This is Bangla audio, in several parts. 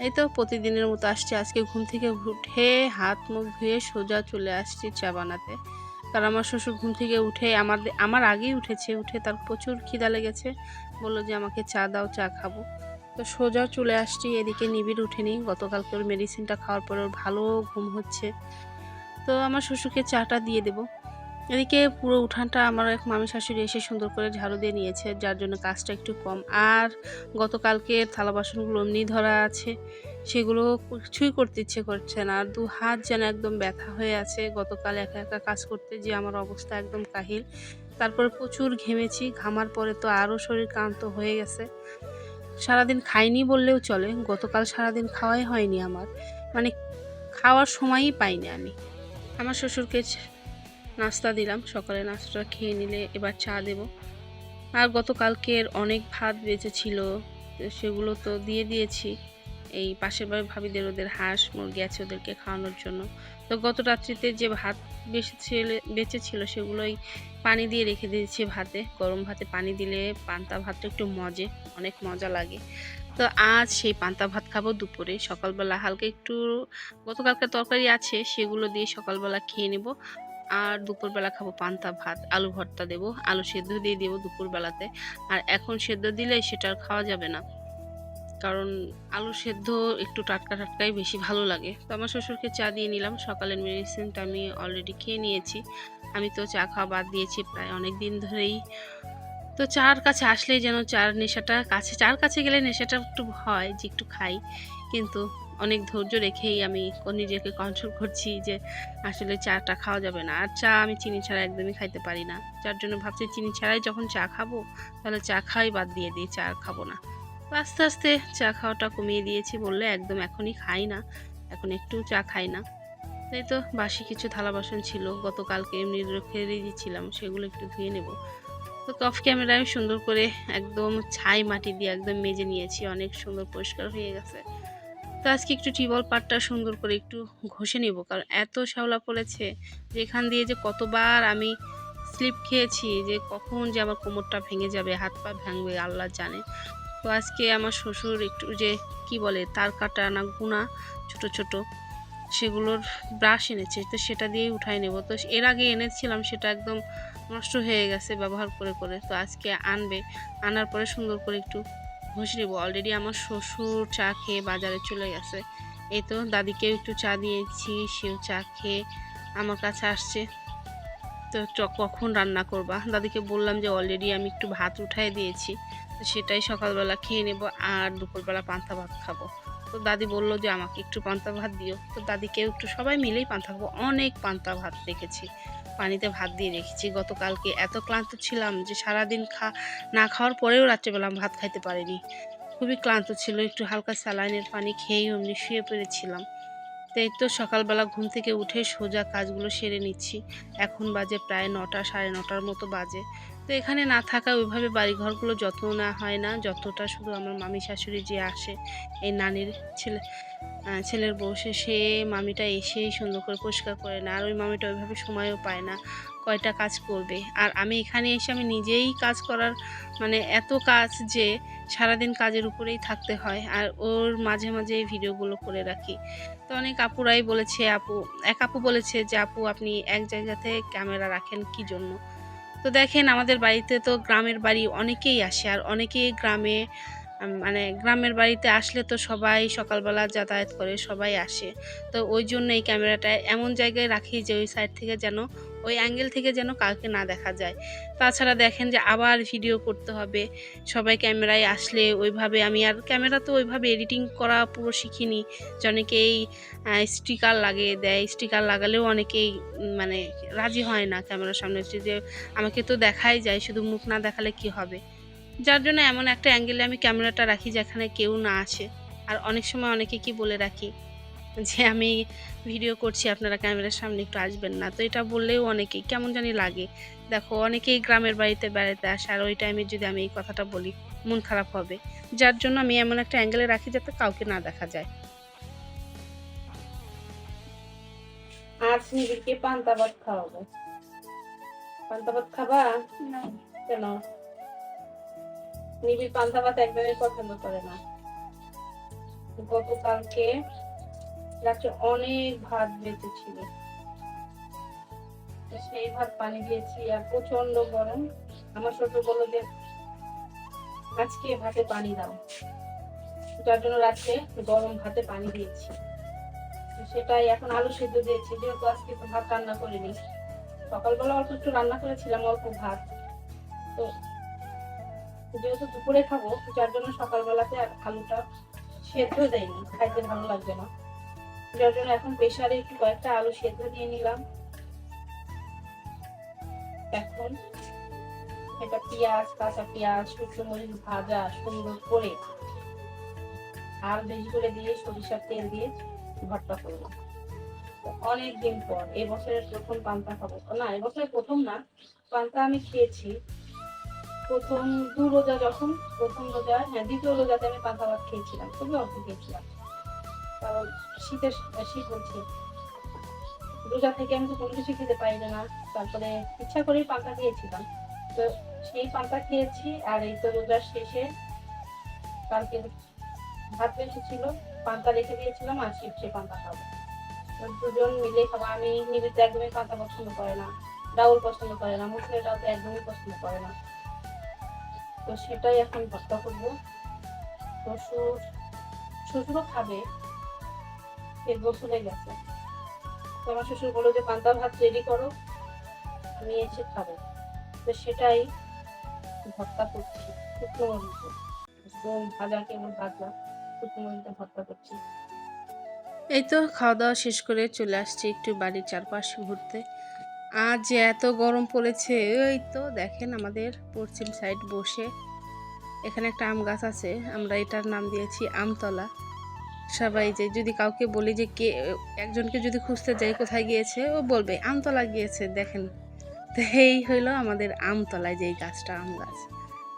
এই তো প্রতিদিনের মতো আসছি। আজকে ঘুম থেকে উঠে হাত মুখ ধুয়ে সোজা চলে আসছি চা বানাতে। কারণ আমার শ্বশুর ঘুম থেকে উঠে আমার আমার আগেই উঠেছে। উঠে তার প্রচুর খিদা লেগেছে। বলল যে আমাকে চা দাও, চা খাব। তো সোজা চলে আসছি। এদিকে নিবিড় উঠেনি। গতকালকে ওর মেডিসিনটা খাওয়ার পর ওর ভালো ঘুম হচ্ছে। তো আমার শ্বশুরকে চাটা দিয়ে দেবো। এদিকে পুরো উঠানটা আমার এক মামি শাশুড়ি এসে সুন্দর করে ঝাড়ু দিয়ে নিয়েছে, যার জন্য কাজটা একটু কম। আর গতকালকে থালা বাসনগুলো এমনি ধরা আছে, সেগুলো কিছুই করতে ইচ্ছে করছে না। আর দু হাত যেন একদম ব্যথা হয়ে আছে। গতকাল একা একা কাজ করতে যে আমার অবস্থা একদম কাহিল। তারপরে প্রচুর ঘেমেছি, ঘামার পরে তো আরও শরীর ক্লান্ত হয়ে গেছে। সারাদিন খাইনি বললেও চলে, গতকাল সারাদিন খাওয়াই হয়নি আমার। মানে খাওয়ার সময়ই পাইনি আমি। আমার শ্বশুরকে নাস্তা দিলাম। সকালে নাস্তাটা খেয়ে নিলে এবার চা দেব। আর গতকালকের অনেক ভাত বেঁচেছিল সেগুলো তো দিয়ে দিয়েছি। এই পাশের বাড়ির ভাবিদের ওদের হাঁস, মুরগি আছে ওদেরকে খাওয়ানোর জন্য। তো গত রাত্রিতে যে ভাত বেঁচে ছিল সেগুলোই পানি দিয়ে রেখে দিয়েছি ভাতে। গরম ভাতে পানি দিলে পান্তা ভাতটা একটু মজে, অনেক মজা লাগে। তো আজ সেই পান্তা ভাত খাব দুপুরে। সকালবেলা হালকা একটু গতকালকার তরকারি আছে, সেগুলো দিয়ে সকালবেলা খেয়ে নেব। আর দুপুরবেলা খাব পান্তা, ভাত, আলু ভর্তা দেবো। আলু সেদ্ধ দিয়ে দেবো দুপুরবেলাতে। আর এখন সেদ্ধ দিলে সেটা আর খাওয়া যাবে না। কারণ আলু সেদ্ধ একটু টাটকা টাটকাই বেশি ভালো লাগে। তো আমার শ্বশুরকে চা দিয়ে নিলাম। সকালের মেডিসিনটা আমি অলরেডি খেয়ে নিয়েছি। আমি তো চা খাওয়া বাদ দিয়েছি প্রায় অনেক দিন ধরেই। তো চার কাছে আসলেই যেন চার নেশাটা কাছে, চার কাছে গেলে নেশাটা একটু হয় যে একটু খাই। কিন্তু অনেক ধৈর্য রেখেই আমি নিজেকে কন্ট্রোল করছি যে আসলে চাটা খাওয়া যাবে না। আর চা আমি চিনি ছাড়া একদমই খাইতে পারি না। যার জন্য ভাবছি চিনি ছাড়াই যখন চা খাব, তাহলে চা খাওয়াই বাদ দিয়ে দিই, চা আর খাব না। আস্তে আস্তে চা খাওয়াটা কমিয়ে দিয়েছি বললে একদম এখনই খাই না। এখন একটু চা খাই না। তাই তো বাসি কিছু থালা বাসন ছিল, গতকালকে এমনি রেখে দিয়েছিলাম, সেগুলো একটু ধুয়ে নেব। তো কফ ক্যামেরায় সুন্দর করে একদম ছাই মাটি দিয়ে একদম মেজে নিয়েছি, অনেক সুন্দর পরিষ্কার হয়ে গেছে। তো আজকে একটু টিবল পাটটা সুন্দর করে একটু ঘষে নেব, কারণ এত শ্যাওলা পড়েছে যে এখান দিয়ে যে কতবার আমি স্লিপ খেয়েছি যে কখন যে আমার কোমরটা ভেঙে যাবে, হাত পা ভাঙবে, আল্লাহ জানে। তো আজকে আমার শ্বশুর একটু যে কি বলে, তার কাটা না গুণা ছোট ছোট সেগুলোর ব্রাশ এনেছে, তো সেটা দিয়েই উঠাই নেব। তো এর আগে এনেছিলাম, সেটা একদম নষ্ট হয়ে গেছে ব্যবহার করে করে, তো আজকে আনবে। আনার পরে সুন্দর করে একটু ঘষে নেব অলরেডি আমার শ্বশুর চা খেয়ে বাজারে চলে গেছে। এই তো দাদিকেও একটু চা দিয়েছি, সেও চা খেয়ে আমার কাছে আসছে। তো কখন রান্না করবা? দাদিকে বললাম যে অলরেডি আমি একটু ভাত উঠাই দিয়েছি। তো সেটাই সকালবেলা খেয়ে নেব আর দুপুরবেলা পান্তা ভাত খাব। তো দাদি বলল যে, আমাকে একটু পান্তা ভাত দিও। তো দাদিকেও একটু সবাই মিলেই পান্তা খাব। অনেক পান্তা ভাত রেখেছি। পানিতে ভাত দিয়ে রেখেছি। গতকালকে এত ক্লান্ত ছিলাম যে, সারাদিন খা, না খাওয়ার পরেও রাত্রেবেলা ভাত খাইতে পারিনি। খুবই ক্লান্ত ছিল, একটু হালকা স্যালাইনের পানি খেয়েই অমনি শুয়ে পড়েছিলাম। তো এই তো সকালবেলা ঘুম থেকে উঠে সোজা কাজগুলো সেরে নিচ্ছি। এখন বাজে প্রায় নটা, সাড়ে নটার মতো বাজে। তো এখানে না থাকা ওইভাবে বাড়িঘরগুলো যত্ন না হয় না। যতটা শুধু আমার মামি শাশুড়ি যে আসে, এই নানির ছেলে ছেলের বসে সে মামিটা এসেই সুন্দর করে পরিষ্কার করে না আর ওই মামিটা ওইভাবে সময়ও পায় না, কয়টা কাজ করবে। আর আমি এখানে এসে আমি নিজেই কাজ করার মানে এত কাজ যে সারাদিন কাজের উপরেই থাকতে হয়। আর ওর মাঝে মাঝে এই ভিডিওগুলো করে রাখি। তো অনেক আপুরাই বলেছে, আপু, এক আপু বলেছে যে, আপু, আপনি এক জায়গাতে ক্যামেরা রাখেন কি জন্য? তো দেখেন আমাদের বাড়িতে তো গ্রামের বাড়ি অনেকেই আসে আর অনেকেই গ্রামে মানে গ্রামের বাড়িতে আসলে তো সবাই সকালবেলা যাতায়াত করে, সবাই আসে। তো ওই জন্য এই ক্যামেরাটা এমন জায়গায় রাখি যে ওই সাইড থেকে যেন, ওই অ্যাঙ্গেল থেকে যেন কাউকে না দেখা যায়। তাছাড়া দেখেন যে আবার ভিডিও করতে হবে, সবাই ক্যামেরায় আসলে ওইভাবে আমি আর ক্যামেরা তো ওইভাবে এডিটিং করা পুরো শিখিনি। যে অনেকেই স্টিকার লাগিয়ে দেয় স্টিকার লাগালেও অনেকেই মানে রাজি হয় না ক্যামেরার সামনে। যে আমাকে তো দেখাই যায়, শুধু মুখ না দেখালে কি হবে? যার জন্য এমন একটা অ্যাঙ্গেলে আমি ক্যামেরাটা রাখি যেখানে কেউ না আসে। আর অনেক সময় অনেকে কি বলে রাখি যে আমি ভিডিও করছি আপনারা ক্যামেরার সামনে একটু আসবেন না। তো এটা বললেও অনেকেই কেমন জানি লাগে। দেখো অনেকেই গ্রামের বাড়িতে বেড়াতে আসে আর ওই টাইমে যদি আমি এই কথাটা বলি মন খারাপ হবে। যার জন্য আমি এমন একটা অ্যাঙ্গেলে রাখি যাতে কাউকে না দেখা যায়। আজ নিবিকে পান্তা ভাত খাওয়াবো। পান্তা ভাত খাবা? কেন? নিবি পান্তা ভাত একদমই পছন্দ করে না। গতকালকে রাত্রে অনেক ভাত বেঁচে ছিল সেই ভাত পানি দিয়েছি আর প্রচণ্ড গরম। আমার শ্বশুর বলল যে, আজকে ভাতে পানি দাও। যার জন্য রাত্রে গরম ভাতে পানি দিয়েছি। সেটাই এখন আলু সেদ্ধ দিয়েছি, যেহেতু আজকে তো ভাত রান্না করিনি। সকালবেলা অল্প একটু রান্না করেছিলাম, অল্প ভাত। তো যেহেতু দুপুরে খাব যার জন্য সকালবেলাতে আর আলুটা সেদ্ধ দেয়নি খাইতে ভালো লাগবে না। যার জন্য এখন প্রেশারে একটু কয়েকটা আলু সেদ্ধ দিয়ে নিলাম। এখন এটা পেঁয়াজ, কাঁচা পেঁয়াজ, শুকনো মরিচ ভাজা সুন্দর করে আর বেশি করে দিয়ে সরিষার তেল দিয়ে ভর্তা করব। তো অনেক দিন পর, এবছরের বছরের প্রথম পান্তা খাব। না, এবছরের প্রথম না, পান্তা আমি খেয়েছি। প্রথম দু রোজা যখন, প্রথম রোজা হ্যাঁ দ্বিতীয় রোজাতে আমি পান্তা ভাত খেয়েছিলাম, খুবই অল্প খেয়েছিলাম। কারণ শীতের শীত হচ্ছে। রোজা থেকে আমি তো কোনো কিছু খেতে পারি না। তারপরে ইচ্ছা করেই পান্তা খেয়েছিলাম। তো সেই পান্তা খেয়েছি, আর এই তো রোজার শেষে কালকে ভাত বেশি ছিল পান্তা রেখে দিয়েছিলাম, আর শিবসে পান্তা খাব। দুজন মিলে খাব আমি নিবিতে একদমই পান্তা পছন্দ করে না, ডাউল পছন্দ করে না মুসলিম ডাউল একদমই পছন্দ করে না। তো সেটাই এখন ভর্তা করব। শ্বশুর, শ্বশুরও খাবে সে গোসলে গেছে। তো আমার শ্বশুর বলল যে, পান্তা ভাত রেডি করো, আমি এসে খাব। তো সেটাই ভর্তা করছি, শুকনো মরিচে ভাজা কেমন ভাজা, শুকনো মরিচে ভর্তা করছি। এই তো খাওয়া দাওয়া শেষ করে চলে আসছি একটু বাড়ির চারপাশ ঘুরতে। আজ যে এত গরম পড়েছে ওই তো দেখেন আমাদের পশ্চিম সাইড বসে। এখানে একটা আম গাছ আছে, আমরা এটার নাম দিয়েছি আমতলা। সবাই যে, যদি কাউকে বলি যে কে, একজনকে যদি খুঁজতে যাই, কোথায় গিয়েছে, ও বলবে, আমতলা গিয়েছে, দেখেন। তো এই হইল আমাদের আমতলায় যেই গাছটা, আম গাছ।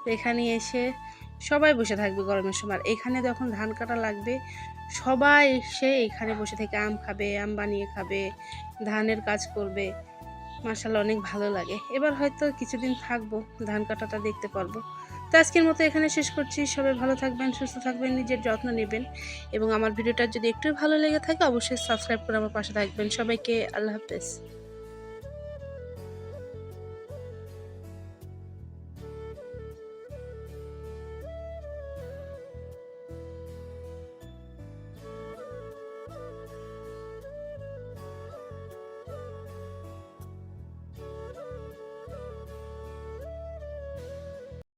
তো এখানে এসে সবাই বসে থাকবে গরমের সময়। এখানে যখন ধান কাটা লাগবে, সবাই এসে এখানে বসে থেকে আম খাবে, আম বানিয়ে খাবে, ধানের কাজ করবে। মার্শাল্লাহ অনেক ভালো লাগে। এবার হয়তো কিছুদিন থাকব, ধান কাটাটা দেখতে পারব। তো আজকের মতো এখানে শেষ করছি। সবাই ভালো থাকবেন, সুস্থ থাকবেন, নিজের যত্ন নেবেন এবং আমার ভিডিওটা যদি একটু ভালো লেগে থাকে, অবশ্যই সাবস্ক্রাইব করে আমার পাশে থাকবেন। সবাইকে আল্লাহ হাফেজ।